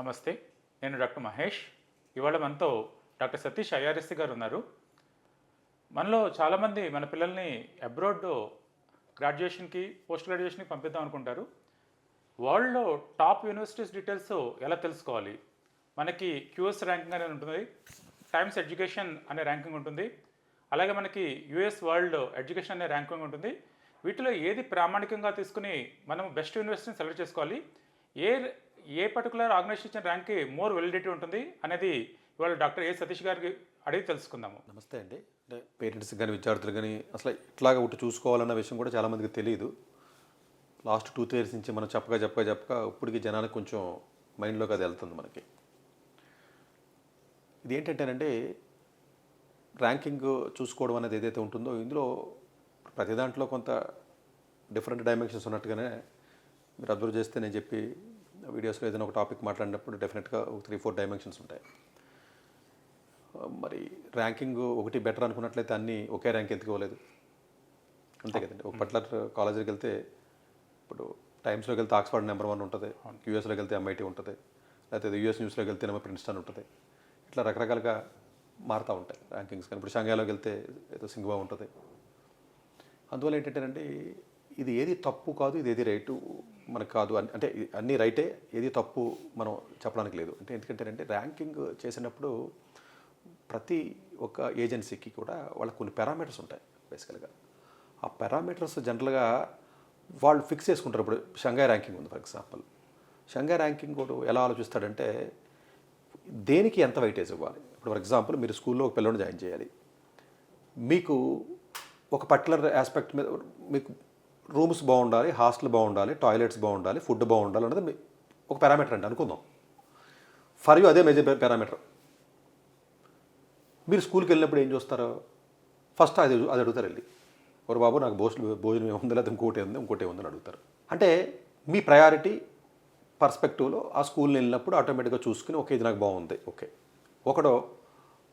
నమస్తే నేను డాక్టర్ మహేష్. ఇవాళ మనతో డాక్టర్ సతీష్ ఐఆర్ఎస్సి గారు ఉన్నారు. మనలో చాలామంది మన పిల్లల్ని అబ్రాడ్ గ్రాడ్యుయేషన్కి పోస్ట్ గ్రాడ్యుయేషన్కి పంపిద్దాం అనుకుంటారు. వరల్డ్లో టాప్ యూనివర్సిటీస్ డీటెయిల్స్ ఎలా తెలుసుకోవాలి? మనకి క్యూఎస్ ర్యాంకింగ్ అనేది ఉంటుంది టైమ్స్ ఎడ్యుకేషన్ అనే ర్యాంకింగ్ ఉంటుంది అలాగే మనకి యుఎస్ వరల్డ్ ఎడ్యుకేషన్ అనే ర్యాంకింగ్ ఉంటుంది. వీటిలో ఏది ప్రామాణికంగా తీసుకుని మనం బెస్ట్ యూనివర్సిటీని సెలెక్ట్ చేసుకోవాలి? ఏ ఏ పర్టికులర్ ఆర్గనైజేషన్ ర్యాంక్కి మోర్ వెలిడిటీ ఉంటుంది అనేది ఇవాళ డాక్టర్ ఏ సతీష్ గారికి అడిగి తెలుసుకుందాము. నమస్తే అండి. అంటే పేరెంట్స్ కానీ విద్యార్థులు కానీ అసలు ఇట్లాగా ఒకటి చూసుకోవాలన్న విషయం కూడా చాలామందికి తెలియదు లాస్ట్ టూ త్రీ ఇయర్స్ నుంచి మనం చెప్పగా చెప్పగా చెప్పగా ఇప్పటికి జనానికి కొంచెం మైండ్లోకి అది వెళ్తుంది మనకి. ఇది ఏంటంటేనంటే ర్యాంకింగ్ చూసుకోవడం అనేది ఏదైతే ఉంటుందో ఇందులో ప్రతి దాంట్లో కొంత డిఫరెంట్ డైమెన్షన్స్ ఉన్నట్టుగానే మీరు అబ్జర్వ్ చేస్తే నేను చెప్పి వీడియోస్లో ఏదైనా ఒక టాపిక్ మాట్లాడినప్పుడు డెఫినెట్గా ఒక త్రీ ఫోర్ డైమెన్షన్స్ ఉంటాయి. మరి ర్యాంకింగ్ ఒకటి బెటర్ అనుకున్నట్లయితే అన్నీ ఒకే ర్యాంక్ ఎందుకు ఇవ్వలేదు? అంతే కదండి. ఒక పర్టికులర్ కాలేజీకి వెళ్తే ఇప్పుడు టైమ్స్లోకి వెళ్తే ఆక్స్ఫర్డ్ నెంబర్ వన్ ఉంటుంది యూఎస్లోకి వెళ్తే ఎంఐటీ ఉంటుంది లేకపోతే యూఎస్ న్యూస్లోకి వెళ్తే ఏమో ప్రిన్స్టన్ ఉంటుంది. ఇట్లా రకరకాలుగా మారుతూ ఉంటాయి ర్యాంకింగ్స్ కానీ ఇప్పుడు షంఘాయిలోకి వెళ్తే ఏదో సింగ్వా ఉంటుంది. అందువల్ల ఏంటంటేనంటే ఇది ఏది తప్పు కాదు ఇది ఏది రైటు మనకు కాదు అని అంటే అన్నీ రైటే ఏది తప్పు మనం చెప్పడానికి లేదు. అంటే ఎందుకంటే అంటే ర్యాంకింగ్ చేసినప్పుడు ప్రతి ఒక్క ఏజెన్సీకి కూడా వాళ్ళకి కొన్ని పారామీటర్స్ ఉంటాయి బేసికల్గా. ఆ పారామీటర్స్ జనరల్గా వాళ్ళు ఫిక్స్ చేసుకుంటారు. ఇప్పుడు షంఘాయ్ ర్యాంకింగ్ ఉంది ఫర్ ఎగ్జాంపుల్. షంఘాయ్ ర్యాంకింగ్ కూడా ఎలా ఆలోచిస్తాడంటే దేనికి ఎంత వెయిటేజ్ ఇవ్వాలి? ఇప్పుడు ఫర్ ఎగ్జాంపుల్ మీరు స్కూల్లో ఒక పిల్లని జాయిన్ చేయాలి. మీకు ఒక పర్టికులర్ ఆస్పెక్ట్ మీద మీకు రూమ్స్ బాగుండాలి హాస్టల్ బాగుండాలి టాయిలెట్స్ బాగుండాలి ఫుడ్ బాగుండాలి అనేది మీ- ఒక పారామీటర్ అండి అనుకుందాం. ఫర్ యూ అదే మేజర్ పారామీటర్. మీరు స్కూల్కి వెళ్ళినప్పుడు ఏం చూస్తారు? ఫస్ట్ అది అది అడుగుతారు వెళ్ళి. ఒక బాబు నాకు భోజనం భోజనం ఏముంది లేదా ఇంకోటి ఉంది ఇంకోటి ఉందని అడుగుతారు. అంటే మీ ప్రయారిటీ పర్స్పెక్టివ్లో ఆ స్కూల్ని వెళ్ళినప్పుడు ఆటోమేటిక్గా చూసుకుని ఓకే ఇది నాకు బాగుంది ఓకే. ఒకడో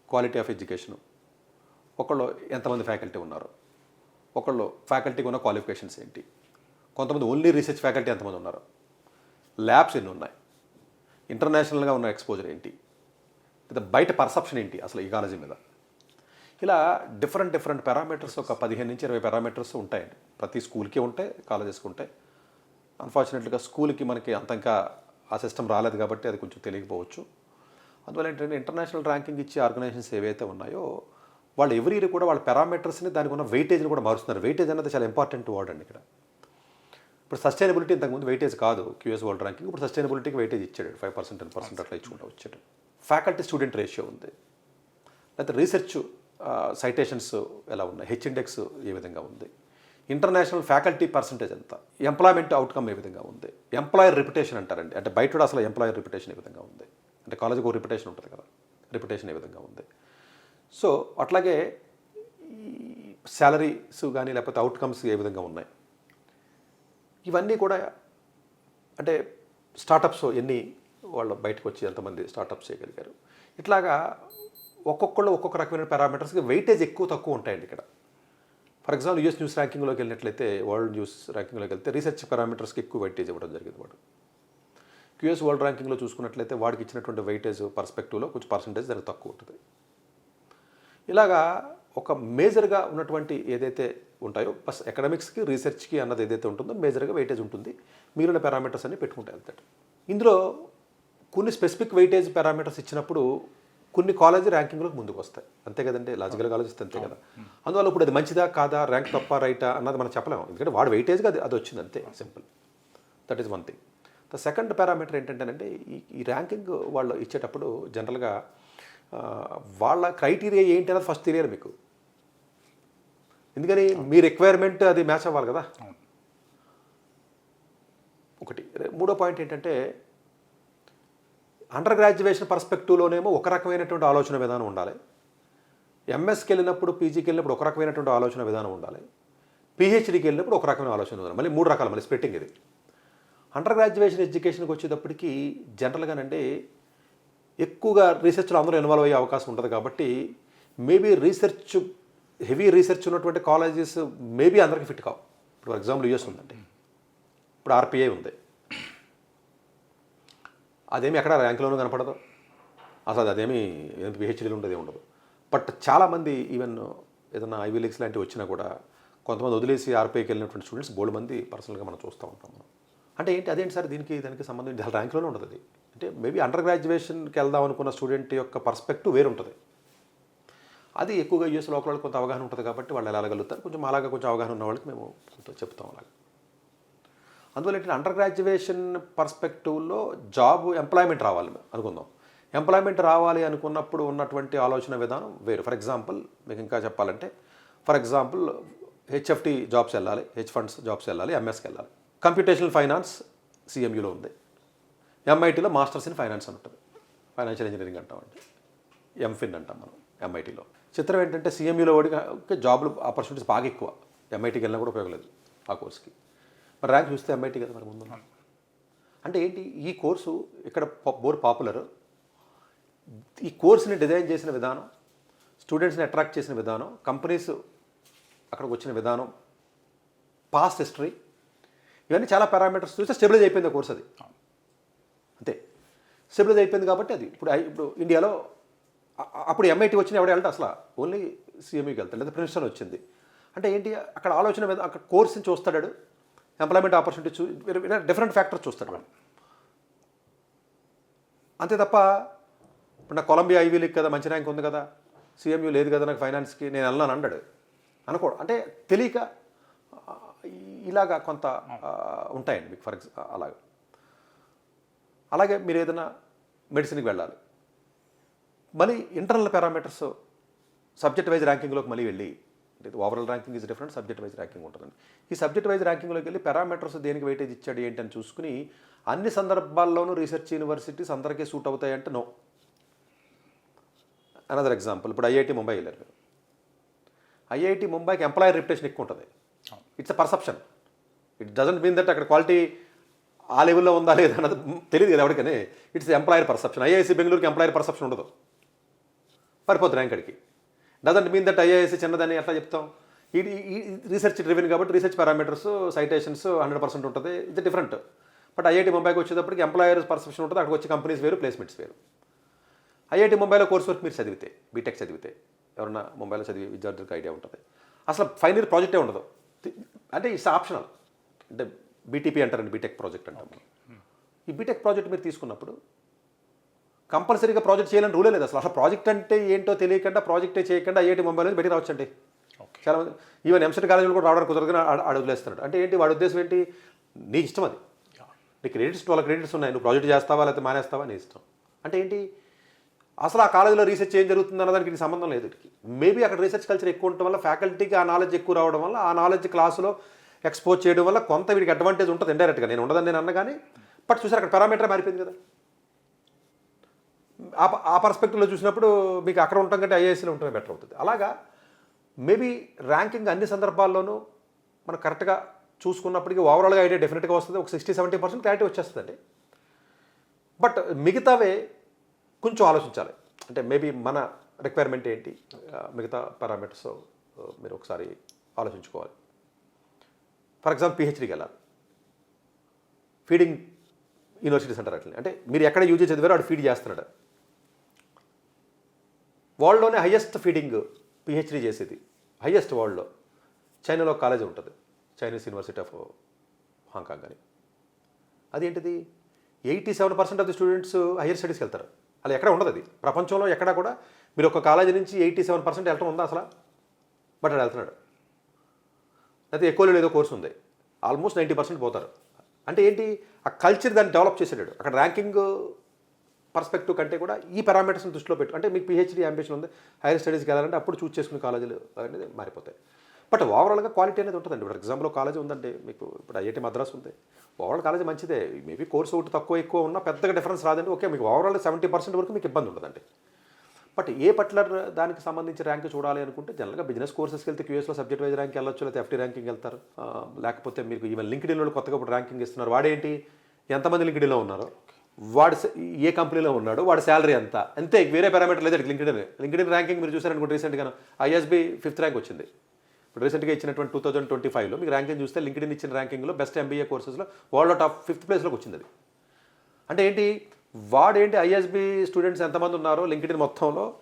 క్వాలిటీ ఆఫ్ ఎడ్యుకేషను ఒకళ్ళు ఎంతమంది ఫ్యాకల్టీ ఉన్నారు? ఒకళ్ళు ఫ్యాకల్టీకి ఉన్న క్వాలిఫికేషన్స్ ఏంటి? కొంతమంది ఓన్లీ రీసెర్చ్ ఫ్యాకల్టీ ఎంతమంది ఉన్నారు? ల్యాబ్స్ ఎన్ని ఉన్నాయి? ఇంటర్నేషనల్గా ఉన్న ఎక్స్పోజర్ ఏంటి? లేదా బయట పర్సెప్షన్ ఏంటి అసలు ఈ కాలేజీ మీద? ఇలా డిఫరెంట్ డిఫరెంట్ పారామీటర్స్ ఒక పదిహేను నుంచి ఇరవై పారామీటర్స్ ఉంటాయండి. ప్రతి స్కూల్కి ఉంటాయి కాలేజెస్కి ఉంటాయి. అన్ఫార్చునేట్గా స్కూల్కి మనకి అంత ఇంకా ఆ సిస్టమ్ రాలేదు కాబట్టి అది కొంచెం తెలియకపోవచ్చు. అందువల్ల ఏంటంటే ఇంటర్నేషనల్ ర్యాంకింగ్ ఇచ్చే ఆర్గనైజేషన్స్ ఏవైతే ఉన్నాయో వాళ్ళు ఎవరి ఇయర్ కూడా వాళ్ళ పారామీటర్స్ని దానికి ఉన్న వెయిటేజ్ని కూడా మారుస్తున్నారు. వెయిటేజ్ అనేది చాలా ఇంపార్టెంట్ వర్డ్ అండి ఇక్కడ. ఇప్పుడు సస్టైనబిలిటీ ఇంతకుముందు వెయిటేజ్ కాదు క్యూఎస్ వరల్డ్ ర్యాంకింగ్. ఇప్పుడు సస్టైనబిలిటీకి వెయిటేజ్ ఇచ్చాడు ఫైవ్ పర్సెంట్ టెన్ పర్సెంట్ అట్లా ఇచ్చుకుంటూ వచ్చాడు. ఫ్యాకల్టీ స్టూడెంట్ రేషియో ఉంది. లేకపోతే రీసెర్చ్ సైటేషన్స్ ఎలా ఉన్నాయి? హెచ్ ఇండెక్స్ ఏ విధంగా ఉంది? ఇంటర్నేషనల్ ఫ్యాకల్టీ పర్సంటేజ్ ఎంత? ఎంప్లాయ్మెంట్ అవుట్కమ్ ఏ విధంగా ఉంది? ఎంప్లాయర్ రిప్యుటేషన్ అంటారండి. అంటే బయట కూడా అసలు ఎంప్లాయర్ రిప్యుటేషన్ ఏ విధంగా ఉంది? అంటే కాలేజీకి ఒక రిప్యుటేషన్ ఉంటుంది కదా. రిప్యుటేషన్ ఏ విధంగా ఉంది? సో అట్లాగే ఈ శాలరీస్ కానీ లేకపోతే అవుట్కమ్స్ ఏ విధంగా ఉన్నాయి? ఇవన్నీ కూడా అంటే స్టార్టప్స్ ఎన్ని వాళ్ళు బయటకు వచ్చి ఎంతమంది స్టార్టప్స్ చేయగలిగారు? ఇట్లాగా ఒక్కొక్కళ్ళు ఒక్కొక్క రకమైన పారామీటర్స్కి వెయిటేజ్ ఎక్కువ తక్కువ ఉంటాయండి ఇక్కడ. ఫర్ ఎగ్జాంపుల్ యూఎస్ న్యూస్ ర్యాంకింగ్లోకి వెళ్ళినట్లయితే వరల్డ్ న్యూస్ ర్యాంకింగ్లోకి వెళ్తే రీసెర్చ్ పారామీటర్స్కి ఎక్కువ వెయిటేజ్ ఇవ్వడం జరిగింది వాడు. క్యూఎస్ వరల్డ్ ర్యాంకింగ్లో చూసుకున్నట్లయితే వాడికి ఇచ్చినటువంటి వెయిటేజ్ పర్స్పెక్టివ్లో కొంచెం పర్సంటేజ్ దానికి తక్కువ ఉంటుంది. ఇలాగా ఒక మేజర్గా ఉన్నటువంటి ఏదైతే ఉంటాయో ప్లస్ అకాడమిక్స్కి రీసెర్చ్కి అన్నది ఏదైతే ఉంటుందో మేజర్గా వెయిటేజ్ ఉంటుంది. మిగిలిన పారామీటర్స్ అన్ని పెట్టుకుంటాయి వెళ్తాడు ఇందులో కొన్ని స్పెసిఫిక్ వెయిటేజ్ పారామీటర్స్ ఇచ్చినప్పుడు కొన్ని కాలేజీ ర్యాంకింగ్లోకి ముందుకు వస్తాయి అంతే కదండి? లాజికల్గా ఆలోచిస్తే అంతే కదా? అందువల్ల ఇప్పుడు అది మంచిదా కాదా? ర్యాంక్ తప్ప రైటా అన్నది మనం చెప్పలేము. ఎందుకంటే వాడు వెయిటేజ్గా అది అది వచ్చింది అంతే simple. That is one thing. The second parameter ఏంటంటే ఈ ర్యాంకింగ్ వాళ్ళు ఇచ్చేటప్పుడు జనరల్గా వాళ్ళ క్రైటీరియా ఏంటి అనేది ఫస్ట్ తెలియాలి మీకు. ఎందుకని మీ రిక్వైర్మెంట్ అది మ్యాచ్ అవ్వాలి కదా. ఒకటి. మూడో పాయింట్ ఏంటంటే అండర్ గ్రాడ్యుయేషన్ పర్స్పెక్టివ్లోనేమో ఒక రకమైనటువంటి ఆలోచన విధానం ఉండాలి. ఎంఎస్కి వెళ్ళినప్పుడు పీజీకి వెళ్ళినప్పుడు ఒక రకమైనటువంటి ఆలోచన విధానం ఉండాలి. పిహెచ్డికి వెళ్ళినప్పుడు ఒక రకమైన ఆలోచన విధానం మళ్ళీ మూడు రకాలు మళ్ళీ స్పెట్టింగ్ ఇది. అండర్ గ్రాడ్యుయేషన్ ఎడ్యుకేషన్కి వచ్చేటప్పటికి జనరల్గానండి ఎక్కువగా రీసెర్చ్లో అందరూ ఇన్వాల్వ్ అయ్యే అవకాశం ఉంటుంది కాబట్టి మేబీ రీసెర్చ్ హెవీ రీసెర్చ్ ఉన్నటువంటి కాలేజెస్ మేబీ అందరికీ ఫిట్ కావు. ఇప్పుడు ఫర్ ఎగ్జాంపుల్ యూఎస్ ఉందండి. ఇప్పుడు ఆర్పిఐ ఉంది. అదేమి ఎక్కడ ర్యాంకులోనూ కనపడదు. అసలు అదేమి పిహెచ్డీలు ఉండదు ఏమి ఉండదు. బట్ చాలామంది ఈవెన్ ఏదైనా ఐవీ లీగ్స్ లాంటివి వచ్చినా కూడా కొంతమంది వదిలేసి ఆర్పిఐకి వెళ్ళినటువంటి స్టూడెంట్స్ బోల్డ్ మంది పర్సనల్గా మనం చూస్తూ ఉంటాం. మనం అంటే ఏంటి అదేంటి సార్ దీనికి దానికి సంబంధించి? అసలు ర్యాంక్లోనే ఉండదు అది. అంటే మేబీ అండర్ గ్రాడ్యుయేషన్కి వెళ్దాం అనుకున్న స్టూడెంట్ యొక్క పర్స్పెక్టివ్ వేరు ఉంటుంది అది ఎక్కువగా యూఎస్ లోకల్ వాళ్ళకి కొంత అవగాహన ఉంటుంది కాబట్టి వాళ్ళు ఎలా వెళ్ళగలుగుతారు? కొంచెం అలాగా కొంచెం అవగాహన ఉన్న వాళ్ళకి మేము కొంత చెప్తాం అలాగా. అందువల్ల ఏంటంటే అండర్ గ్రాడ్యుయేషన్ పర్స్పెక్టివ్లో జాబ్ ఎంప్లాయ్మెంట్ రావాలి అనుకుందాం. ఎంప్లాయ్మెంట్ రావాలి అనుకున్నప్పుడు ఉన్నటువంటి ఆలోచన విధానం వేరు. ఫర్ ఎగ్జాంపుల్ మీకు ఇంకా చెప్పాలంటే ఫర్ ఎగ్జాంపుల్ హెచ్ఎఫ్టీ జాబ్స్ వెళ్ళాలి హెచ్ ఫండ్స్ జాబ్స్ వెళ్ళాలి ఎంఎస్కి వెళ్ళాలి. కంప్యూటేషనల్ ఫైనాన్స్ సిఎంయూలో ఉంది. ఎంఐటీలో మాస్టర్స్ ఇన్ ఫైనాన్స్ అని ఉంటుంది. ఫైనాన్షియల్ ఇంజనీరింగ్ అంటామండి ఎంఫిన్ అంటాం మనం ఎంఐటీలో చిత్రం ఏంటంటే సిఎంయూలో వాడికి జాబ్లు ఆపర్చునిటీస్ బాగా ఎక్కువ. ఎంఐటీకి వెళ్ళినా కూడా ఉపయోగం లేదు ఆ కోర్స్కి. మరి ర్యాంక్ చూస్తే ఎంఐటీ కదా మరి ముందు. అంటే ఏంటి ఈ కోర్సు ఇక్కడ బోర్ పాపులర్. ఈ కోర్సుని డిజైన్ చేసిన విధానం స్టూడెంట్స్ని అట్రాక్ట్ చేసిన విధానం కంపెనీస్ అక్కడికి వచ్చిన విధానం పాస్ట్ హిస్టరీ ఇవన్నీ చాలా పారామీటర్స్ చూస్తే స్టెబిలైజ్ అయిపోయింది కోర్స్ అది. స్టెబిలైజ్ అయిపోయింది కాబట్టి అది. ఇప్పుడు ఇప్పుడు ఇండియాలో అప్పుడు ఎంఐటి వచ్చిన ఎవడ వెళ్తే అసలు ఓన్లీ సిఎంఈకి వెళ్తాడు లేదా ప్రిన్సిపల్ వచ్చింది. అంటే ఏంటి అక్కడ ఆలోచన మీద అక్కడ కోర్స్ని చూస్తాడు ఎంప్లాయ్మెంట్ ఆపర్చునిటీ చూ డిఫరెంట్ ఫ్యాక్టర్స్ చూస్తాడు మనం అంతే తప్ప ఇప్పుడు నా కొలంబియా ఐవీ లీగ్ కదా మంచి ర్యాంక్ ఉంది కదా సీఎంయూ లేదు కదా నాకు ఫైనాన్స్కి నేను వెళ్ళాను అన్నాడు. అనుకో అంటే తెలియక ఇలాగా కొంత ఉంటాయండి మీకు ఫర్ ఎగ్జాంపుల్ అలాగా. అలాగే మీరు ఏదైనా మెడిసిన్కి వెళ్ళాలి. మళ్ళీ ఇంటర్నల్ పారామీటర్స్ సబ్జెక్ట్ వైజ్ ర్యాంకింగ్లోకి మళ్ళీ వెళ్ళి అంటే overall ranking is different subject wise ranking ఉంటుందండి. ఈ సబ్జెక్ట్ వైజ్ ర్యాంకింగ్లోకి వెళ్ళి పారామీటర్స్ దేనికి వెయిటేజ్ ఇచ్చాడు ఏంటి అని చూసుకుని అన్ని సందర్భాల్లోనూ రీసెర్చ్ యూనివర్సిటీస్ అందరికీ సూట్ అవుతాయంటే నో అనదర్ ఎగ్జాంపుల్ ఇప్పుడు ఐఐటి ముంబై వెళ్ళారు మీరు ఐఐటి ముంబైకి ఎంప్లాయర్ రిప్యుటేషన్ ఎక్కువ ఉంటుంది. It's a perception it doesn't mean that అక్కడ క్వాలిటీ ఆ లెవెల్లో ఉందా లేదా అన్నది తెలియదు కదా ఎవరికని. ఇట్స్ ఎంప్లాయర్ పర్సెప్షన్ ఐఐసి బెంగళూరుకి ఎంప్లాయర్ పర్సెప్షన్ ఉండదు. పడిపోతుంది ర్యాంక్ అడిగి డజంట్ మీన్ దట్ ఐఐఎస్సి చిన్నదని ఎట్లా చెప్తాం? ఇది రీసెర్చ్ డ్రివెన్ కాబట్టి research parameters citations hundred percent ఉంటుంది. ఇది డిఫరెంట్ బట్ ఐఐటి ముంబైకి వచ్చేటప్పటికి ఎంప్లాయర్ పర్సెప్షన్ ఉంటుంది. అక్కడికి వచ్చే కంపెనీస్ వేరు ప్లేస్మెంట్స్ వేరు. ఐఐటి ముంబైలో కోర్స్ వర్క్ మీరు చదివితే బీటెక్ చదివితే ఎవరన్నా ముంబైలో చదివి విద్యార్థులకు ఐడియా ఉంటుంది. అసలు ఫైనల్ ఇయర్ ప్రాజెక్టే ఉండదు. అంటే ఇట్స్ ఆప్షనల్ అంటే బీటీపీ అంటారండి బీటెక్ ప్రాజెక్ట్ అంటాం. ఈ బీటెక్ ప్రాజెక్ట్ మీరు తీసుకున్నప్పుడు కంపల్సరీగా ప్రాజెక్ట్ చేయాలని రూలే లేదు అసలు. అసలు ప్రాజెక్ట్ అంటే ఏంటో తెలియకుండా ప్రాజెక్టే చేయకుండా ఐఐటి ముంబైలో బయటికి రావచ్చండి. ఓకే. చాలా మంది ఈవెన్ ఎంసెట్ కాలేజీలు కూడా రావడానికి కుదరదు ఆడ వదిలేస్తున్నాడు. అంటే ఏంటి వాడి ఉద్దేశం ఏంటి? నీకు ఇష్టం అది. నీ క్రెడిట్స్ వాళ్ళ క్రెడిట్స్ ఉన్నాయి. నువ్వు ప్రాజెక్ట్ చేస్తావా లేకపోతే మానేస్తావా? నీ ఇష్టం. అంటే ఏంటి? అసలు ఆ కాలేజీలో రీసెర్చ్ ఏం జరుగుతుంది అన్నదానికి ఇది సంబంధం లేదు మేబీ అక్కడ రీసెర్చ్ కల్చర్ ఎక్కువ ఉండటం వల్ల ఫ్యాకల్టీకి ఆ నాలెడ్జ్ ఎక్కువ రావడం వల్ల ఆ నాలెడ్జ్ క్లాసులో ఎక్స్పోజ్ చేయడం వల్ల కొంత వీడికి అడ్వాంటేజ్ ఉంటుంది ఇండైరెక్ట్గా నేను ఉండదని నేను అన్న కానీ బట్ చూసారు అక్కడ పారామీటర్ మారిపోయింది కదా. ఆ ప- ఆ పర్స్పెక్టివ్లో చూసినప్పుడు మీకు అక్కడ ఉండటం కంటే ఐఏఎస్లో ఉండటమే బెటర్ అవుతుంది. అలాగా మేబీ ర్యాంకింగ్ అన్ని సందర్భాల్లోనూ మనం కరెక్ట్గా చూసుకున్నప్పటికీ ఓవరాల్గా ఐడియా డెఫినెట్గా వస్తుంది. ఒక సిక్స్టీ సెవెంటీ పర్సెంట్ క్లారిటీ వచ్చేస్తుందండి. బట్ మిగతావే కొంచెం ఆలోచించాలి. అంటే మేబీ మన రిక్వైర్మెంట్ ఏంటి? మిగతా పారామీటర్స్ మీరు ఒకసారి ఆలోచించుకోవాలి. ఫర్ ఎగ్జాంపుల్ పిహెచ్డీకి వెళ్ళాలి. ఫీడింగ్ యూనివర్సిటీస్ అంటారు అట్లా అంటే మీరు ఎక్కడ యూజ్ చదివారో వాడు ఫీడ్ చేస్తున్నాడు. వరల్డ్లోనే హయ్యెస్ట్ ఫీడింగ్ పిహెచ్డీ చేసేది. హయ్యెస్ట్ వరల్డ్లో. చైనాలో కాలేజ్ ఉంటుంది. చైనీస్ యూనివర్సిటీ ఆఫ్ హాంకాంగ్ అని. అదేంటిది? Eighty seven percent of the students higher స్టడీస్కి వెళ్తారు. అలా ఎక్కడ ఉండదు అది. ప్రపంచంలో ఎక్కడా కూడా మీరు ఒక కాలేజీ నుంచి ఎయిటీ సెవెన్ పర్సెంట్ వెళ్ళటం ఉందా అసలు? బట్ అక్కడ వెళ్తున్నాడు. లేకపోతే ఎక్కువ ఏదో కోర్స్ ఉంది. ఆల్మోస్ట్ నైంటీ పర్సెంట్ పోతారు. అంటే ఏంటి? ఆ కల్చర్ దాన్ని డెవలప్ చేసేటాడు. అక్కడ ర్యాంకింగ్ పర్స్పెక్టివ్ కంటే కూడా ఈ పారామీటర్స్ని దృష్టిలో పెట్టు. అంటే మీకు పిహెచ్డీ అంబిషన్ ఉంది. హైయర్ స్టడీస్కి వెళ్ళాలంటే అప్పుడు చూస్ చేసుకునే కాలేజీలు అనేది మారిపోతాయి. బట్ ఓవరాల్గా క్వాలిటీ అనేది ఉంటుందండి. ఇప్పుడు ఎగ్జాంపుల్ కాలేజ్ ఉందండి మీకు ఇప్పుడు ఐఐటి మద్రాస్ ఉంది. ఓవరాల్ కాలేజ్ మంచిదే. మేబీ కోర్స్ ఒకటి తక్కువ ఎక్కువ ఉన్నా పెద్దగా డిఫరెన్స్ రాదండి ఓకే మీకు ఓవరాల్ సెవెంటీ పర్సెంట్ వరకు మీకు ఇబ్బంది ఉండదండి. బట్ ఏ పర్టికులర్ దానికి సంబంధించి ర్యాంక్ చూడాలి అనుకుంటే జనరల్గా బిజినెస్ కోర్సెస్కి వెళ్తే క్యూఎస్లో సబ్జెక్ట్ వైజ్ ర్యాంక్ వెళ్ళొచ్చు లేకపోతే ఎఫ్టీ ర్యాంకింగ్ వెళ్తారు. లేకపోతే మీకు ఈవెన్ లింక్డ్ ఇన్లో కొత్తగా ఇప్పుడు ర్యాంకింగ్ ఇస్తున్నారు. వాడేంటి? ఎంతమంది లింక్డ్లో ఉన్నారు? వాడు ఏ కంపెనీలో ఉన్నాడు? వాడి శాలరీ ఎంత? అంతే వేరే పారామీటర్ లేదు లింక్డ్ లింక్డ్ ర్యాంకింగ్ మీరు చూసారనుకుంటే రీసెంట్గా ఐఎస్బి ఫిఫ్త్ ర్యాంక్ వచ్చింది. ఇప్పుడు రీసెంట్గా ఇచ్చినటువంటి టూ థౌసండ్ ట్వంటీ ఫైవ్లో మీకు ర్యాంకింగ్ చూస్తే లింక్డ్ ఇచ్చిన ర్యాంకింగ్లో బెస్ట్ ఎంబీఏ కోర్సెస్లో వరల్డ్ టాప్ ఫిఫ్త్ ప్లేస్లోకి వచ్చింది అది. అంటే ఏంటి? వాడేంటి ఐఎస్బి స్టూడెంట్స్ ఎంతమంది ఉన్నారో లింక్డ్ఇన్ మొత్తంలో?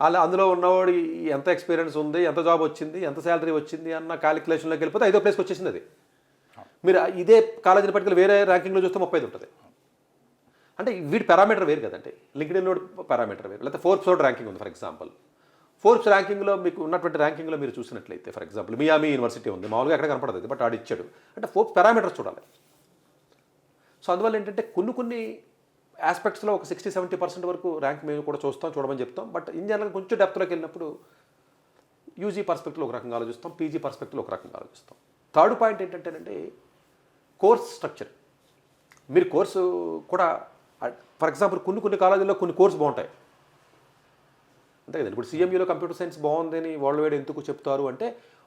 అలా అందులో ఉన్నవాడు ఎంత ఎక్స్పీరియన్స్ ఉంది ఎంత జాబ్ వచ్చింది ఎంత శాలరీ వచ్చింది అన్న క్యాలిక్యులేషన్లోకి వెళ్ళిపోతే ఐదో ప్లేస్కి వచ్చేసింది అది. మీరు ఇదే కాలేజీని పట్టుకెళ్ళి వేరే ర్యాంకింగ్లో చూస్తే ముప్పై ఐదు ఉంటుంది. అంటే వీటి పారామీటర్ వేరు కదండి. లింక్డ్ఇన్ పారామీటర్ వేరు. లేకపోతే ఫోర్త్ ఫ్లోర్ ర్యాంకింగ్ ఉంది ఫర్ ఎగ్జాంపుల్ ఫోర్బ్స్ ర్యాంకింగ్లో మీకు ఉన్నటువంటి ర్యాంకింగ్లో మీరు చూసినట్లయితే ఫర్ ఎగ్జాంపుల్ మియామి యూనివర్సిటీ ఉంది. మామూలుగా ఎక్కడ కనపడదు బట్ ఆడు ఇచ్చాడు. అంటే ఫోర్బ్స్ పారామీటర్స్ చూడాలి. సో అందువల్ల ఏంటంటే కొన్ని కొన్ని ఆస్పెక్ట్స్లో ఒక సిక్స్టీ సెవెంటీ పర్సెంట్ వరకు ర్యాంక్ మేము కూడా చూస్తాం చూడమని చెప్తాం. బట్ ఇన్ జనరల్ కొంచెం డెప్త్లోకి వెళ్ళినప్పుడు యూజీ పర్స్పెక్టివ్లో ఒక రకంగా ఆలోచిస్తాం పీజీ పర్స్పెక్టివ్లో ఒక రకంగా ఆలోచిస్తాం. థర్డ్ పాయింట్ ఏంటంటేనండి కోర్స్ స్ట్రక్చర్ మీరు కోర్సు కూడా ఫర్ ఎగ్జాంపుల్ కొన్ని కొన్ని కాలేజీల్లో కొన్ని కోర్సు బాగుంటాయి. అంతే కదండి. ఇప్పుడు సీఎంయూలో కంప్యూటర్ సైన్స్ బాగుందని వరల్డ్ వైడ్ ఎందుకు చెప్తారు అంటే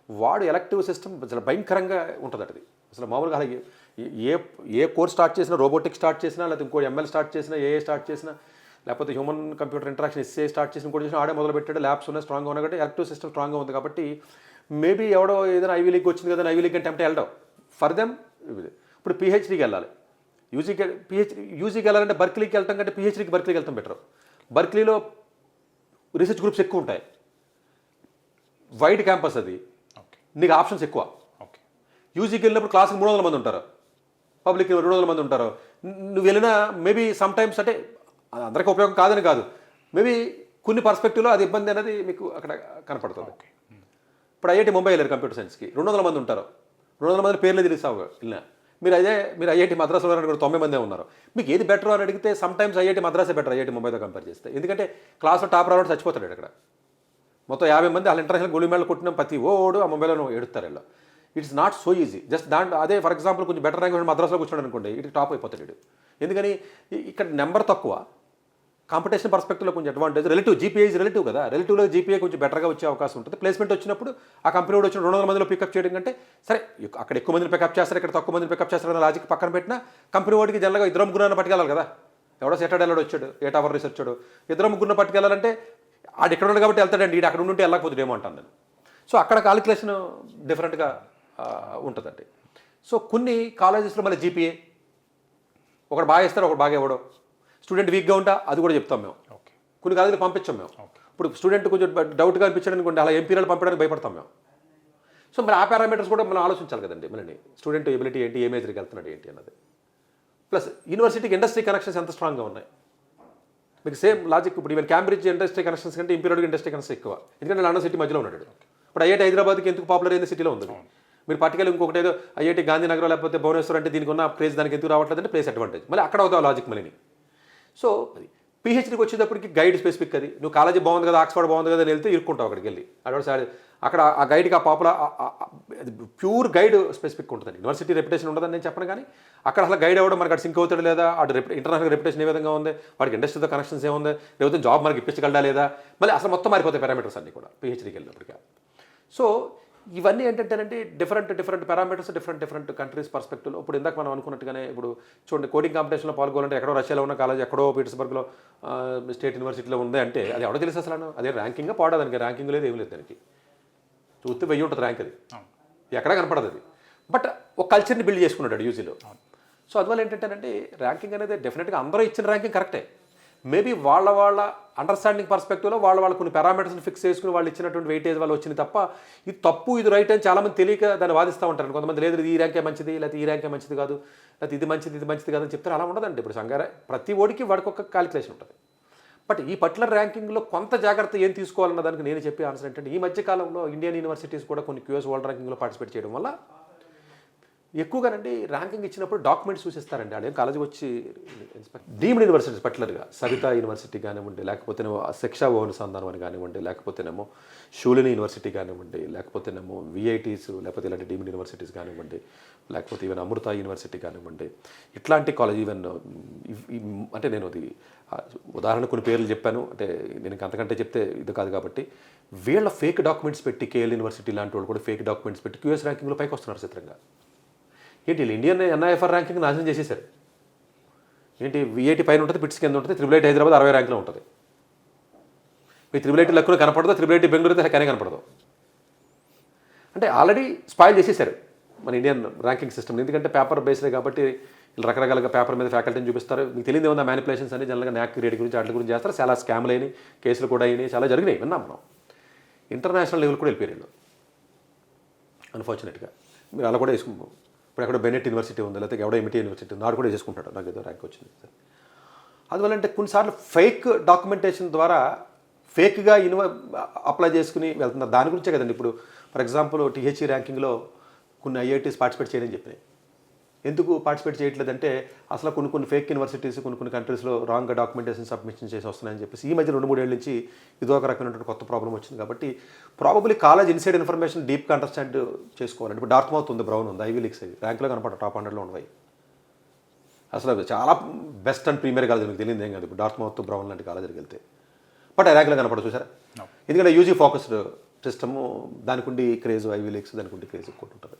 వాడు ఎలక్టివ్ సిస్టమ్ అసలు భయంకరంగా ఉంటుంది అది. అసలు మామూలుగా అలా ఏ- ఏ కోర్స్ స్టార్ట్ చేసినా రోబోటిక్ స్టార్ట్ చేసినా లేకపోతే ఇంకో ఎంఎల్ స్టార్ట్ చేసినా ఏఏ స్టార్ట్ చేసినా లేకపోతే human computer interaction SA start చేసిన కూడా చేసినా ఆడే మొదలు పెట్టాడు ల్యాబ్స్ ఉన్నాయి స్ట్రాంగ్గా ఉన్నాయి కాబట్టి ఎలక్టివ్ సిస్టమ్ స్ట్రాంగ్గా ఉంది కాబట్టి మేబీ ఎవడో ఏదైనా ఐవీ లీగ్ వచ్చింది కదా ఐవీ లీగ్ అంటే అంటే వెళ్ళడం? ఫర్ దెమ్ ఇప్పుడు పిహెచ్డీకి వెళ్ళాలి. యూజీకి పిహెచ్డీ యూజీకి వెళ్ళాలంటే బర్క్లీకి వెళ్తాం కంటే పిహెచ్డీకి బర్క్లీకి వెళ్తాం బెటర్ బర్క్లీలో రీసెర్చ్ గ్రూప్స్ ఎక్కువ ఉంటాయి. వైడ్ క్యాంపస్ అది. నీకు ఆప్షన్స్ ఎక్కువ. ఓకే. యూజీకి వెళ్ళినప్పుడు క్లాస్కి మూడు వందల మంది ఉంటారు. పబ్లిక్ రెండు వందల మంది ఉంటారు. నువ్వు వెళ్ళినా మేబీ సమ్ టైమ్స్ అంటే అందరికీ ఉపయోగం కాదని కాదు. మేబీ కొన్ని పర్స్పెక్టివ్లో అది ఇబ్బంది అనేది మీకు అక్కడ కనపడుతుంది. ఓకే. ఇప్పుడు ఐఐటి ముంబై వెళ్ళారు కంప్యూటర్ సైన్స్కి రెండు వందల మంది ఉంటారు. రెండు వందల మంది పేర్లు తెలిసావు వెళ్ళినా. మీరు అదే మీరు ఐఐటి మద్రాసులో కూడా తొంభై మందే ఉన్నారు. మీకు ఏది బెటర్ అని అడిగితే సమ్ టైమ్స్ ఐఐటి మద్రాసే బెటర్ ఐఐటి ముంబైతో కంపేర్ చేస్తే. ఎందుకంటే క్లాస్లో టాప్ రావడం చచ్చిపోతాడు ఇక్కడ. మొత్తం యాభై మంది వాళ్ళ ఇంటర్నేషనల్ గోల్డ్ మెడల్ కొట్టిన ప్రతి ఓడు ఆ ముంబైలో ఎడుతారు వీళ్ళు. It's not so easy just దాంట్లో అదే ఫర్ ఎగ్జాంపుల్ కొంచెం బెటర్ ర్యాంక్ మద్రాసులో కూర్చున్నాడు అనుకోండి ఇటు టాప్ అయిపోతాడు ఎందుకని? ఇక్కడ నెంబర్ తక్కువ. కాంపిటీషన్ పర్స్పెక్టివ్లో కొంచెం advantage relative GPA is relative కదా. రిలేటివ్లో జీపీఏ కొంచెం బెటర్గా వచ్చే అవకాశం ఉంటుంది. ప్లేస్మెంట్ వచ్చినప్పుడు ఆ కంపెనీ వాడు వచ్చిన రెండు వందల మందిలో పికప్ చేయడం కంటే సరే అక్కడ ఎక్కువ మందిని పికప్ చేస్తారు ఇక్కడ తక్కువ మందిని పికప్ చేస్తారు అనే లాజిక్ పక్కన పెట్టినా కంపెనీ వాడికి జనరల్గా ఇద్దరు ముగ్గురు పట్టుకెళ్ళాలి కదా. ఎవడో సెటర్డే వచ్చాడు ఏ టవర్ రీసెర్చ్ వచ్చాడు. ఇద్దరు ముగ్గురు పట్టుకెళ్ళాలంటే ఆడు ఇక్కడ ఉన్నాడు కాబట్టి వెళ్తాడండి ఈడు అక్కడ ఉంటే వెళ్ళకపోతుండేమో అంటాను నేను. సో అక్కడ కాలిక్యులేషన్ డిఫరెంట్గా ఉంటుందండి. సో కొన్ని కాలేజెస్లో మళ్ళీ జీపీఏ ఒకడు బాగా ఇస్తారు ఒకడు బాగా ఇవ్వడం. స్టూడెంట్ వీక్గా ఉంటా అది కూడా చెప్తాం మేము. ఓకే. కొన్ని కాలేజీలు పంపించాం మేము. ఇప్పుడు స్టూడెంట్ కొంచెం డౌట్గా అనిపించాడు అనుకోండి అలా ఎంపీలు పంపడానికి భయపడతాం మేము. సో మరి ఆ పారామీటర్స్ కూడా మనం ఆలోచించాలి కదండి మళ్ళీ స్టూడెంట్ ఎబిలిటీ ఏంటి ఏ మేజర్కి వెళ్తున్నాడు ఏంటి అన్నది. ప్లస్ యూనివర్సిటీకి ఇండస్ట్రీ కనెక్షన్స్ ఎంత స్ట్రాంగ్గా ఉన్నాయి. మీకు సేమ్ లాజిక్ ఇప్పుడు ఈవెన్ క్యాంబ్రిడ్జ్ ఇండస్ట్రీ కనెక్షన్స్ కంటే ఇంపీరియడ్ ఇండస్ట్రీ కనెక్షన్ ఎక్కువ. ఎందుకంటే లండన్ సిటీ మధ్యలో ఉన్నాడు ఇప్పుడు ఐఐటి హైదరాబాద్కి ఎందుకు పాపులర్ అయింది సిటీలో ఉంది? మీరు పట్టుకెళ్ళి ఇంకొకటి ఏదో ఐఐటి గాంధీనగర్ లేకపోతే భువనేశ్వర్ అంటే దీనికి ఉన్న ప్లేస్ దానికి ఎందుకు రావట్లేదు అంటే ప్లేస్ అడ్వాంటేజ్ మళ్ళీ అక్కడ అవుతావు లాజిక్ మళ్ళీ సో పిహెచ్డీకి వచ్చేటప్పటికి గైడ్ స్పెసిఫిక్ అది. నువ్వు కాలేజీ బాగుంది కదా ఆక్స్ఫర్డ్ బాగుంది కదా అని వెళ్తే ఇరుక్కుంటావు అక్కడికి వెళ్ళి. సైడ్ అక్కడ ఆ గైడ్కి ఆ పాపులర్ ప్యూర్ గైడ్ స్పెసిఫిక్ ఉంటుంది యూనివర్సిటీ రెప్యుటేషన్ ఉండదని నేను చెప్పను కానీ అక్కడ అసలు గైడ్ అవ్వడం మనకి అక్కడ సింక్ అవుతాడు లేదా? అటు రెప్యు ఇంటర్నేషనల్ రెప్యుటేషన్ ఏ విధంగా ఉంది? వాడికి ఇండస్ట్రీతో కనెక్షన్స్ ఏముంది? లేకపోతే జాబ్ మనకి ఇప్పించగలడా లేదా? మళ్ళీ అసలు మొత్తం మారిపోతాయి పారామీటర్స్ అన్నీ కూడా పిహెచ్డీకి వెళ్ళినప్పటికీ. సో ఇవన్నీ ఏంటంటేనంటే different different parameters different different countries పర్స్పెక్టివ్లో ఇప్పుడు ఇందాక మనం అనుకున్నట్టుగానే ఇప్పుడు చూడండి కోడింగ్ కాంపిటీషన్లో పాల్గొనాలంటే ఎక్కడో రష్యాలో ఉన్న కాలేజ్ ఎక్కడో పీటర్స్బర్గ్లో స్టేట్ యూనివర్సిటీలో ఉంది అంటే అది ఎవడో తెలుసు అసలు అదే ర్యాంకింగ్ పాడదానికి ర్యాంకింగ్ లేదు ఏం లేదు దానికి. చూస్తే వెయ్యి ఉంటుంది ర్యాంక్ అది. ఎక్కడ కనపడదు అది. బట్ ఒక కల్చర్ని బిల్డ్ చేసుకున్నాడు యూజీలో. సో అందువల్ల ఏంటంటేనంటే ర్యాంకింగ్ అనేది డెఫినెట్గా అందరూ ఇచ్చిన ర్యాంకింగ్ కరెక్టే మేబీ వాళ్ళ వాళ్ళ అండర్స్టాండింగ్ పర్స్పెక్టివ్లో వాళ్ళ వాళ్ళ కొన్ని పారామీటర్స్ని ఫిక్స్ చేసుకుని వాళ్ళు ఇచ్చినటువంటి వెయిటేజ్ వాళ్ళు వచ్చింది తప్ప ఇది తప్పు ఇది రైట్ అని చాలామంది తెలియక దాన్ని వాదిస్తూ ఉంటారు. కొంతమంది లేదు ఇది ఈ ర్యాంకే మంచిది లేకపోతే ఈ ర్యాంకే మంచిది కాదు లేకపోతే ఇది మంచిది ఇది మంచిది కాదు అని చెప్తారు. అలా ఉండదండి. ఇప్పుడు సంగారే ప్రతి ఓడికి వాడికి ఒక క్యాలిక్యులేషన్ ఉంటుంది. బట్ ఈ పర్టికులర్ ర్యాంకింగ్లో కొంత జాగ్రత్త ఏం తీసుకోవాలన్న దానికి నేను చెప్పే ఆన్సర్ ఏంటంటే ఈ మధ్య కాలంలో ఇండియన్ యూనివర్సిటీస్ కూడా కొన్ని క్యూఎస్ వరల్డ్ ర్యాంకింగ్లో పార్టిసిపేట్ చేయడం వల్ల ఎక్కువగానండి ర్యాంకింగ్ ఇచ్చినప్పుడు డాక్యుమెంట్స్ చూసిస్తారండి. వాళ్ళు కాలేజీకి వచ్చి డీమ్డ్ యూనివర్సిటీస్ పర్టికులర్గా సవితా యూనివర్సిటీ కానివ్వండి లేకపోతేనేమో శిక్షా అనుసంధానం అని కానివ్వండి లేకపోతేనేమో షూలిని యూనివర్సిటీ కానివ్వండి లేకపోతేనేమో విఐటీస్ లేకపోతే ఇలాంటి డీమ్డ్ యూనివర్సిటీస్ కానివ్వండి లేకపోతే ఈవెన్ అమృత యూనివర్సిటీ కానివ్వండి. ఇట్లాంటి కాలేజ్ ఈవెన్ అంటే నేను అది ఉదాహరణ కొన్ని పేర్లు చెప్పాను. అంటే నేను అంతకంటే చెప్తే ఇది కాదు కాబట్టి. వీళ్ళ ఫేక్ డాక్యుమెంట్స్ పెట్టి కేఎల్ యూనివర్సిటీ లాంటి వాళ్ళు కూడా ఫేక్ డాక్యుమెంట్స్ పెట్టి క్యూఎస్ ర్యాంకింగ్లో పైకి వస్తున్నారు చిత్రంగా. ఏంటి వీళ్ళు ఇండియన్ ఎన్ఐఎఫ్ఆర్ ర్యాంకింగ్ నాశనం చేసేసారు ఏంటి విఐటి పైన ఉంటుంది పిట్స్ కింద ఉంటుంది త్రిబుల్ ఐటీ హైదరాబాద్ అరవై ర్యాంకులో ఉంటుంది. మీ త్రిబుల్ ఐటీ లక్కున కనపడదు త్రిబుల్ ఐటీ బెంగళూరు అయితే కానీ కనపడదు. అంటే ఆల్రెడీ స్పాయిల్ చేసేసారు మన ఇండియన్ ర్యాంకింగ్ సిస్టమ్ ఎందుకంటే పేపర్ బేస్డే కాబట్టి రకరకాలుగా పేపర్ మీద ఫ్యాకల్టీని చూపిస్తారు. మీకు తెలియదు ఏమన్నా మ్యానిపులేషన్స్ అని జనరల్గా న్యాక్ రేట్ గురించి వాటి గురించి చేస్తారు. చాలా స్కామ్లు అయినాయి కేసులు కూడా అయినాయి చాలా జరిగినాయి విన్నాం మనం. ఇంటర్నేషనల్ లెవెల్ కూడా వెళ్ళిపోయారు అన్ఫార్చునేట్గా మీరు అలా కూడా వేసుకుంటాం ఇప్పుడు ఎక్కడ బెనెట్ యూనివర్సిటీ ఉంది? లేకపోతే ఎవడో ఎమిటీ యూనివర్సిటీ ఉంది? కూడా చేసుకుంటాడు. నాకు ఏదో ర్యాంక్ వచ్చింది అందువల్ల అంటే కొన్నిసార్లు ఫేక్ డాక్యుమెంటేషన్ ద్వారా ఫేక్గా ఇన్వ అప్లై చేసుకుని వెళ్తున్నారు. దాని గురించే కదండి. ఇప్పుడు ఫర్ ఎగ్జాంపుల్ టీహెచ్ఈ ర్యాంకింగ్లో కొన్ని ఐఐటీస్ పార్టిసిపేట్ చేయని చెప్పినాయి. ఎందుకు పార్టిసిపేట్ చేయట్లేదంటే అసలు కొన్ని కొన్ని ఫేక్ యూనివర్సిటీస్ కొన్ని కొన్ని కంట్రీస్లో రాంగ్గా డాక్యుమెంటేషన్ సబ్మిషన్ చేసి వస్తున్నాయని చెప్పేసి ఈ మధ్య రెండు మూడేళ్ళ నుంచి ఇదో ఒక రకమైనటువంటి కొత్త ప్రాబ్లం వచ్చింది కాబట్టి ప్రాబబ్లీ కాలేజ్ ఇన్సైడ్ ఇన్ఫర్మేషన్ డీప్గా అండర్స్టాండ్ చేసుకోవాలండి. ఇప్పుడు డార్క్ మౌత్ ఉంది బ్రౌన్ ఉంది ఐవీ లీక్స్ అవి. ర్యాంకులో కనపడ టాప్ హండ్రెడ్లో ఉన్నవి. అసలు చాలా బెస్ట్ అండ్ ప్రీమియర్ కాలేజ్ మీకు తెలియదు ఏం కాదు. ఇప్పుడు డార్క్ మౌత్ బ్రౌన్ లాంటి కాలేజీకి వెళ్తే. బట్ ఆ ర్యాంకులో కనపడ చూసారా? ఎందుకంటే యూజీ ఫోకస్డ్ సిస్టము దానికి ఉండి క్రేజ్ ఐవీ లీక్స్ దానికి ఉండి క్రేజ్ ఉంటుంది.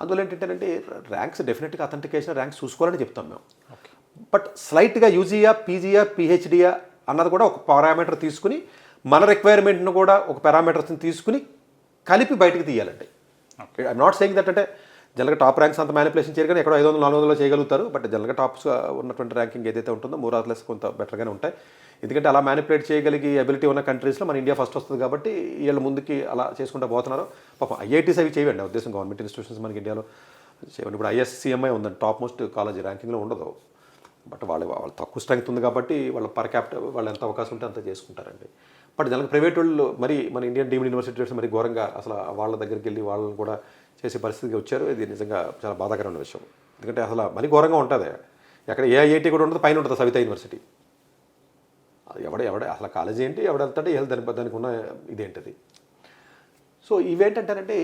అందువల్ల ఏంటంటే ర్యాంక్స్ డెఫినెట్గా అథెంటికేషన్ ర్యాంక్స్ చూసుకోవాలని చెప్తాం మేము. బట్ స్లైట్గా యూజీయా పీజీయా పిహెచ్డియా అన్నది కూడా ఒక పారామీటర్ తీసుకుని మన రిక్వైర్మెంట్ను కూడా ఒక పారామీటర్స్ని తీసుకుని కలిపి బయటకు తీయాలండి. ఐఎమ్ నాట్ సేయింగ్ దట్ అంటే జనరల్గా టాప్ ర్యాంక్స్ అంత మ్యానిపులేషన్ చేయరు కానీ ఎక్కడో ఐదు వందలు నాలుగు వందలు చేయగలుగుతారు. బట్ జనరల్గా టాప్స్ ఉన్నటువంటి ర్యాంకింగ్ ఏదైతే ఉంటుందో మూడు ఆర్లెస్ కొంత బెటర్గానే ఉంటాయి. ఎందుకంటే అలా మ్యానిపులేట్ చేయగలిగే అబిలిటీ ఉన్న కంట్రీస్లో మన ఇండియా ఫస్ట్ వస్తుంది కాబట్టి వీళ్ళ ముందుకి అలా చేసుకుంటూ పోతున్నారు. పాపం ఐఐటీస్ అవి చేయండి ఉద్దేశం గవర్నమెంట్ ఇన్స్టిట్యూషన్స్ మనకి ఇండియాలో చేయండి ఇప్పుడు ఐఎస్సిఎంఐ ఉందండి. టాప్ మోస్ట్ కాలేజీ ర్యాంకింగ్లో ఉండదు. బట్ వాళ్ళు వాళ్ళు తక్కువ స్ట్రెంగ్త్ ఉంది కాబట్టి వాళ్ళ పర్ క్యాపిటల్ వాళ్ళు ఎంత అవకాశం ఉంటే అంత చేసుకుంటారండి. బట్ దానికి ప్రైవేట్ వాళ్ళు మరి మన ఇండియన్ డీమ్డ్ యూనివర్సిటీస్ మరి ఘోరంగా అసలు వాళ్ళ దగ్గరికి వెళ్ళి వాళ్ళని కూడా చేసే పరిస్థితికి వచ్చారు. ఇది నిజంగా చాలా బాధాకరమైన విషయం. ఎందుకంటే అసలు మరీ ఘోరంగా ఉంటుంది. ఎక్కడ ఏ ఐఐటీ కూడా ఉంటుంది పైన ఉంటుంది సవితా యూనివర్సిటీ. అది ఎవడ ఎవడ అసలు కాలేజీ ఏంటి? ఎవడెళ్తాడు వెళ్తే దాని దానికి ఉన్న ఇదేంటిది? సో ఇవేంటంటారంటే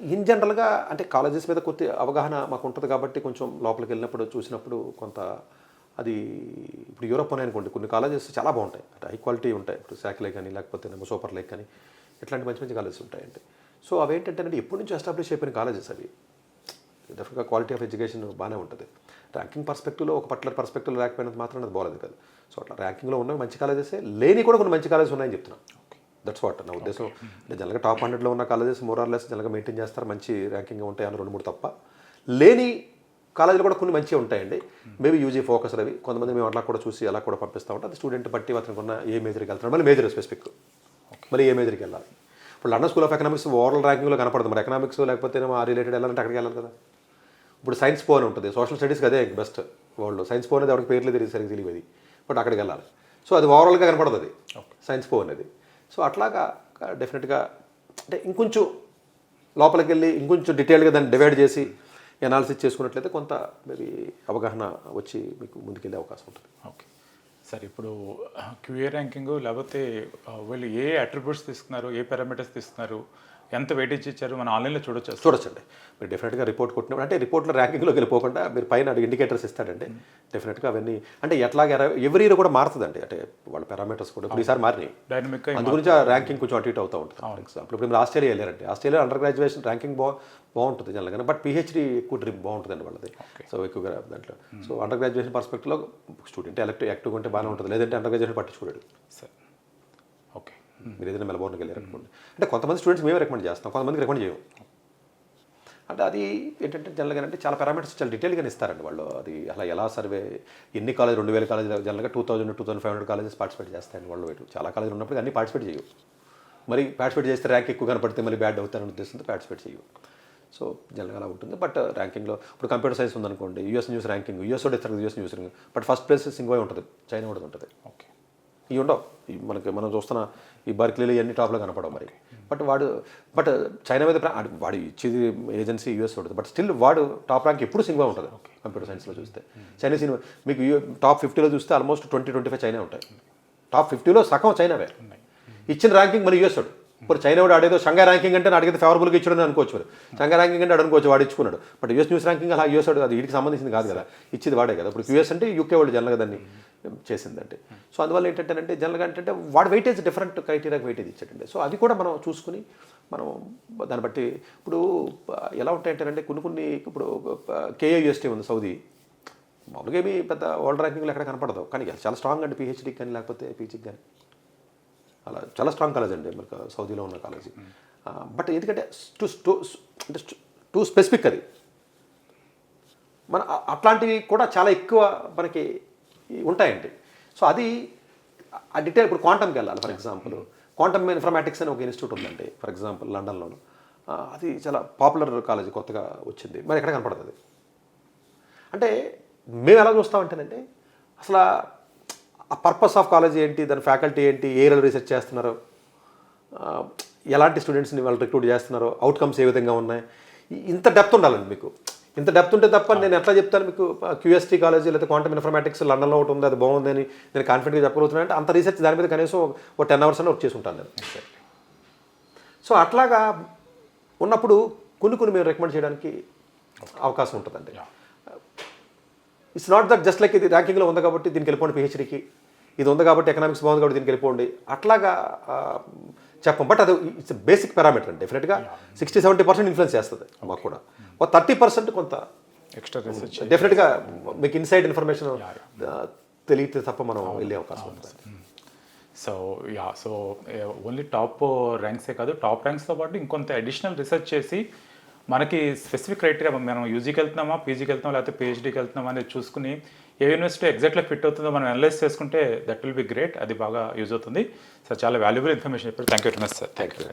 ఇన్ జనరల్గా అంటే కాలేజెస్ మీద కొద్ది అవగాహన మాకు ఉంటుంది కాబట్టి కొంచెం లోపలికి వెళ్ళినప్పుడు చూసినప్పుడు కొంత అది ఇప్పుడు యూరోప్ అని అనుకోండి. కొన్ని కాలేజెస్ చాలా బాగుంటాయి. అంటే హై క్వాలిటీ ఉంటాయి. ఇప్పుడు శాఖలే కానీ లేకపోతే సూపర్ లేక్ కానీ ఇట్లాంటి మంచి మంచి కాలేజెస్ ఉంటాయండి. సో అవేంటంటే అంటే ఎప్పటి నుంచి ఎస్టాబ్లిష్ అయిపోయిన కాలేజెస్ అవి? డెఫినెట్గా క్వాలిటీ ఆఫ్ ఎడ్యుకేషన్ బాగానే ఉంటుంది. ర్యాంకింగ్ పర్స్పెక్టివ్లో ఒక పర్టికులర్ పర్స్పెక్టివ్లో రాకపోయినంత మాత్రం అది బాగాలేదు కాదు. సో అట్లా ర్యాంకింగ్లో ఉన్నవి మంచి కాలేజెసే లేని కూడా కొన్ని మంచి కాలేజెస్ ఉన్నాయని చెప్తున్నాను దట్స్ వాట్ నా ఉద్దేశం అంటే జనరల్గా టాప్ హండ్రెడ్లో ఉన్న కాలేజెస్ మోర్ ఆర్ లెస్ జనరల్గా మెయింటైన్ చేస్తారు మంచి ర్యాంకింగ్ ఉంటాయి అని రెండు మూడు తప్ప. లేని కాలేజీలు కూడా కొన్ని మంచిగా ఉంటాయండి. మేబీ యూజీ ఫోకస్ అవి కొంతమంది మేము అట్లా కూడా చూసి అలా కూడా పంపిస్తూ ఉంటాం అది స్టూడెంట్ బట్టి అతనికి ఉన్న ఏ మేజర్కి వెళ్తాడు మళ్ళీ మేజర్ స్పెసిఫిక్ మళ్ళీ ఏ మేజర్కి వెళ్ళాలి. ఇప్పుడు London school of economics overall ర్యాంకింగ్లో కనపడదు మరి. ఎకనామిక్స్ లేకపోతే ఆ రిలేటెడ్ వెళ్ళాలంటే అక్కడికి వెళ్ళాలి కదా. ఇప్పుడు సైన్స్ పో అని ఉంటుంది. సోషల్ స్టడీస్కి అదే బెస్ట్ వరల్డ్ సైన్స్ పో అనేది ఎవరికి పేర్లు తెలియదు సరిగ్గా తెలియదు అది. బట్ అక్కడికి వెళ్ళాలి. సో అది ఓవరాల్గా కనపడదు అది. సైన్స్ పో అనేది సో అట్లాగా డెఫినెట్గా అంటే ఇంకొంచెం లోపలికి వెళ్ళి ఇంకొంచెం డీటెయిల్గా దాన్ని డివైడ్ చేసి ఎనాలిసిస్ చేసుకున్నట్లయితే కొంత మేబీ అవగాహన వచ్చి మీకు ముందుకెళ్ళే అవకాశం ఉంటుంది. ఓకే సార్ ఇప్పుడు క్యూఏ ర్యాంకింగ్ లేకపోతే వీళ్ళు ఏ అట్రిబ్యూట్స్ తీసుకున్నారు ఏ పారామీటర్స్ తీసుకున్నారు ఎంత వెయిటేజ్ ఇచ్చారు మనం ఆన్లైన్లో చూడొచ్చు. చూడొచ్చండి. మీరు డెఫినెట్గా రిపోర్ట్ కొట్టినప్పుడు అంటే రిపోర్ట్లో ర్యాంకింగ్లోకి వెళ్ళిపోకుండా మీరు పైన ఇండికేటర్స్ ఇస్తాడండి. డెఫినెట్గా అవన్నీ అంటే ఎట్లాగా ఎవ్రీ ఇయర్ కూడా మారుతుందండి. అంటే వాళ్ళ పారామీటర్స్ కూడా ఇప్పుడు ఈసారి మారినాయి. డైనమిక్గా అందు గురించి ఆ ర్యాంకింగ్ కొంచెం అటు ఇటు అవుతూ ఉంటుంది. ఫర్ ఎగ్జాంపుల్ ఇప్పుడు మీరు ఆస్ట్రేలియా వెళ్ళారంటే ఆస్ట్రేలియా అండర్ గ్రాడ్యుయేషన్ ర్యాంకింగ్ బా బాగుంటుంది జనరల్గా బట్ పిహెచ్డి ఎక్కువ డ్రిప్ బాగుంటుందండి వాళ్ళది. సో ఎక్కువగా దాంట్లో. సో అండర్ గ్రాడ్యుయేషన్ పర్స్పెక్టివ్లో స్టూడెంట్ ఎలక్టివ్ యాక్టివ్గా ఉంటే బాగానే ఉంటుంది. లేదంటే అండర్ గ్రాడ్యుయేషన్ పట్టించుకోడు. సరే. మీరు ఏదైనా మెలబోర్న్కి వెళ్ళారనుకోండి అంటే కొంతమంది స్టూడెంట్స్ మేమే రికమెండ్ చేస్తాం కొంతమందికి రికమెండ్ చేయం అంటే అది ఏంటంటే జనరల్గా అంటే చాలా పారామీటర్స్ చాలా డీటెయిల్గా ఇస్తారండి వాళ్ళు. అది అలా ఎలా సర్వే ఎన్ని కాలేజ్ రెండు వేల కాలేజ్ జనరల్గా two thousand two thousand five hundred colleges participate చేస్తాయండి వాళ్ళు వీళ్ళు. చాలా కాలేజీలు ఉన్నప్పుడు అన్ని పార్టిసిపేట్ చేయవు. మరి పార్టిసిపేట్ చేస్తే ర్యాంక్ ఎక్కువ కనపడితే మళ్ళీ బ్యాడ్ అవుతారని ఉద్దేశంతో పార్టిసిపేట్ చేయవు. సో జనరల్గా అలా ఉంటుంది. బట్ ర్యాంకింగ్లో ఇప్పుడు కంప్యూటర్ సైన్స్ ఉందనుకోండి యూఎస్ న్యూస్ ర్యాంకింగ్ యూఎస్ కూడా ఇస్తారు US news ranking. But first place సింగోయ్ ఉంటుంది చైనా కూడా ఉంటుంది. ఓకే. ఇవి ఉండవు మనకి మనం చూస్తున్న ఈ బర్క్లీలు ఇవన్నీ టాప్లో కనపడవు మరి. బట్ వాడు బట్ చైనా మీద వాడు ఇచ్చేది ఏజెన్సీ యూఎస్ ఉంటుంది. బట్ స్టిల్ వాడు టాప్ ర్యాంక్ ఎప్పుడు సింగ్గా ఉంటుంది. కంప్యూటర్ సైన్స్లో చూస్తే. చైనీస్ యూని- మీకు టాప్ ఫిఫ్టీలో చూస్తే almost twenty twenty five China ఉంటాయి. టాప్ ఫిఫ్టీలో సగం చైనావే. ఇచ్చిన ర్యాంకింగ్ మరి యూఎస్ వాడు. ఇప్పుడు చైనా వాడు ఆడేదో షంఘై ర్యాంకింగ్ అంటే అడిగితే ఫేవరబుల్గా ఇచ్చాడని అనుకోవచ్చు మరి. షంఘై ర్యాంకింగ్ అంటే అనుకోవచ్చు వాడు ఇచ్చుకున్నాడు. బట్ యూఎస్ న్యూస్ ర్యాంకింగ్ అలా యూఎస్ వాడు అది వీటికి సంబంధించింది కాదు కదా. ఇచ్చేది వాడే కదా. ఇప్పుడు యూఎస్ అంటే యూకే వాళ్ళు జనరల్గా దాన్ని చేసిందంటే. సో అందువల్ల ఏంటంటే జనరల్గా ఏంటంటే వాడు వెయిటేజ్ డిఫరెంట్ క్రైటీరియాకి వెయిటేజ్ ఇచ్చాడండి సో అది కూడా మనం చూసుకుని మనం దాన్ని బట్టి ఇప్పుడు ఎలా ఉంటాయంటే కొన్ని కొన్ని ఇప్పుడు కేఏయుఎస్టీ ఉంది సౌదీ. మామూలుగా ఏమి పెద్ద వరల్డ్ ర్యాంకింగ్లో ఎక్కడ కనపడదు. కానీ చాలా స్ట్రాంగ్ అండి పిహెచ్డీకి కానీ లేకపోతే పీజీకి కానీ. అలా చాలా స్ట్రాంగ్ కాలేజ్ అండి మనకు సౌదీలో ఉన్న కాలేజీ బట్ ఎందుకంటే టూ టూ అంటే టూ స్పెసిఫిక్ అది. మన అట్లాంటివి కూడా చాలా ఎక్కువ మనకి ఉంటాయండి. సో అది ఆ డీటెయిల్ ఇప్పుడు క్వాంటమ్కి వెళ్ళాలి ఫర్ ఎగ్జాంపుల్ క్వాంటమ్ ఇన్ఫర్మాటిక్స్ అని ఒక ఇన్స్టిట్యూట్ ఉందండి ఫర్ ఎగ్జాంపుల్ లండన్లోను అది చాలా పాపులర్ కాలేజ్ కొత్తగా వచ్చింది. మరి ఎక్కడ కనపడుతుంది అంటే మేము ఎలా చూస్తామంటేనండి అసలు ఆ పర్పస్ ఆఫ్ కాలేజ్ ఏంటి దాని ఫ్యాకల్టీ ఏంటి ఏ రీసెర్చ్ చేస్తున్నారు ఎలాంటి స్టూడెంట్స్ని వాళ్ళు రిక్రూట్ చేస్తున్నారు అవుట్కమ్స్ ఏ విధంగా ఉన్నాయి ఇంత డెప్త్ ఉండాలండి మీకు. ఇంత డెప్త్ ఉంటే తప్ప నేను ఎట్లా చెప్తాను మీకు? క్యూఎస్టీ కాలేజ్ లేదా క్వాంటమ్ ఇన్ఫర్మాటిక్స్ లండన్లో ఒకటి ఉంది అది బాగుంది అని నేను కాన్ఫిడెంట్గా చెప్పగలుగుతున్నాను అంటే అంత రీసెర్చ్ దాని మీద కనీసం ఒక టెన్ అవర్స్ అన్న వర్క్ చేసి ఉంటాను నేను. సో అట్లాగా ఉన్నప్పుడు కొన్ని కొన్ని మేము రికమెండ్ చేయడానికి అవకాశం ఉంటుందండి. It's not that just like ఇది ర్యాంకింగ్లో ఉంది కాబట్టి దీనికి వెళ్ళిపోండి పిహెచ్డీకి ఇది ఉంది కాబట్టి ఎకనామిక్స్ బాగుంది కాబట్టి దీనికి వెళ్ళిపోండి. అట్లాగా చెప్పం. బట్ అది ఇట్స్ బేసిక్ పారామీటర్ అండి డెఫినెట్గా సిక్స్టీ సెవెంటీ పర్సెంట్ ఇన్ఫ్లుయెన్స్ చేస్తుంది. మాకు కూడా. ఒక థర్టీ పర్సెంట్ కొంత ఎక్స్ట్రా రీసెర్చ్ డెఫినెట్గా మీకు ఇన్సైడ్ ఇన్ఫర్మేషన్ తెలియతే తప్ప మనం వెళ్ళే అవకాశం ఉంటుంది so ya so only top ర్యాంక్సే కాదు టాప్ ర్యాంక్స్తో పాటు ఇంకొంత అడిషనల్ రీసెర్చ్ చేసి మనకి స్పెసిఫిక్ క్రైటీరియా మనం యూజీకి వెళ్తున్నామా పీజీకి వెళ్తున్నామా లేకపోతే పిహెచ్డీకి వెళ్తున్నామా అనేది చూసుకుని ఏ యూనివర్సిటీ ఎగ్జాక్ట్గా ఫిట్ అవుతుందో మనం అనలైజ్ చేసుకుంటే దట్ విల్ బి గ్రేట్. అది బాగా యూజ్ అవుతుంది. సార్ చాలా వాల్యుబుల్ ఇన్ఫర్మేషన్ చెప్పారు. Thank you very much sir. Thank you